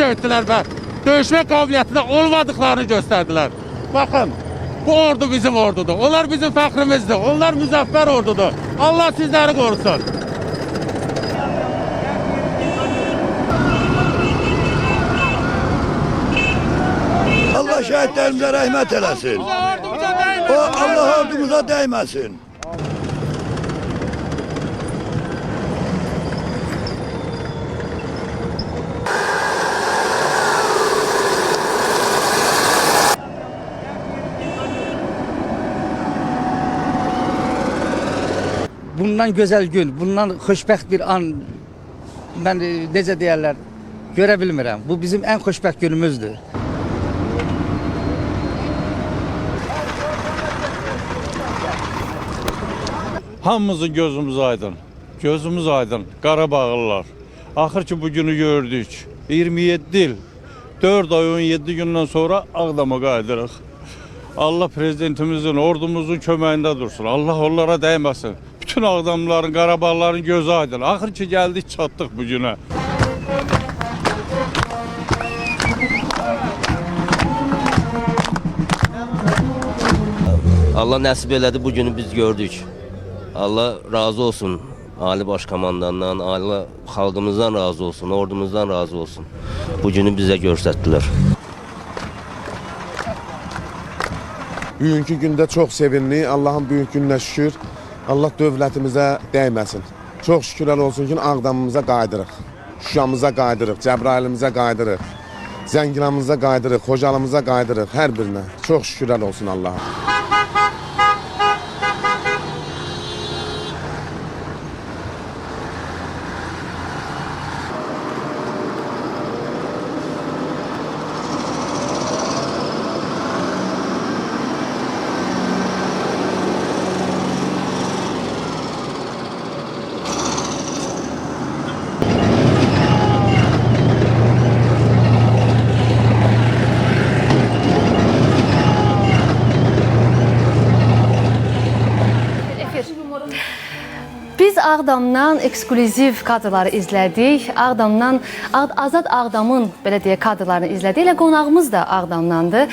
söğüttüler ve dövüşme kabiliyetinde olmadıklarını gösterdiler. Bakın bu ordu bizim ordudur. Onlar bizim fəxrimizdir. Onlar müzəffər ordudur. Allah sizleri korusun. Allah şehitlerimize rahmet eylesin. O Allah ordumuza değmesin. Bundan güzel gün, bundan xoşbəxt bir an mən e, necə deyərlər, görə. Bu bizim ən xoşbəxt günümüzdür. Hamımızın gözümüz aydın. Gözümüz aydın. Qarabağlılar. Axır ki bugünü gördük. 27 il, 4 ay 17 gündən sonra Ağdama qayıdırıq. Allah prezidentimizin, ordumuzun köməyində dursun. Allah onlara dəyməsin. Bütün Ağdamların, Qarabağların gözü aydın. Axır ki gəldik, çatdıq bu günə. Allah nəsib elədi bu günü biz gördük. Allah razı olsun Ali Başkomandandan, Ali xalqımızdan razı olsun, ordumuzdan razı olsun. Bu günü bizə göstərdilər. Bugünkü gündə çox sevinli. Allahın bugünkü gününə şükür. Allah dövlətimizə dəyməsin. Çox şükürlər olsun ki, Ağdamımıza qayıdırıq. Şuşamıza qayıdırıq, Cəbrailimizə qayıdırıq. Zəngilanımıza qayıdırıq, Xocalımıza qayıdırıq, hər birinə. Çox şükürlər olsun Allaha. Biz Ağdamdan eksklüziv kadrları izlədik. Ağdamdan Ağ- Azad Ağdamın belə deyə kadrlarını izlədik. Elə qonağımız da Ağdamdandır.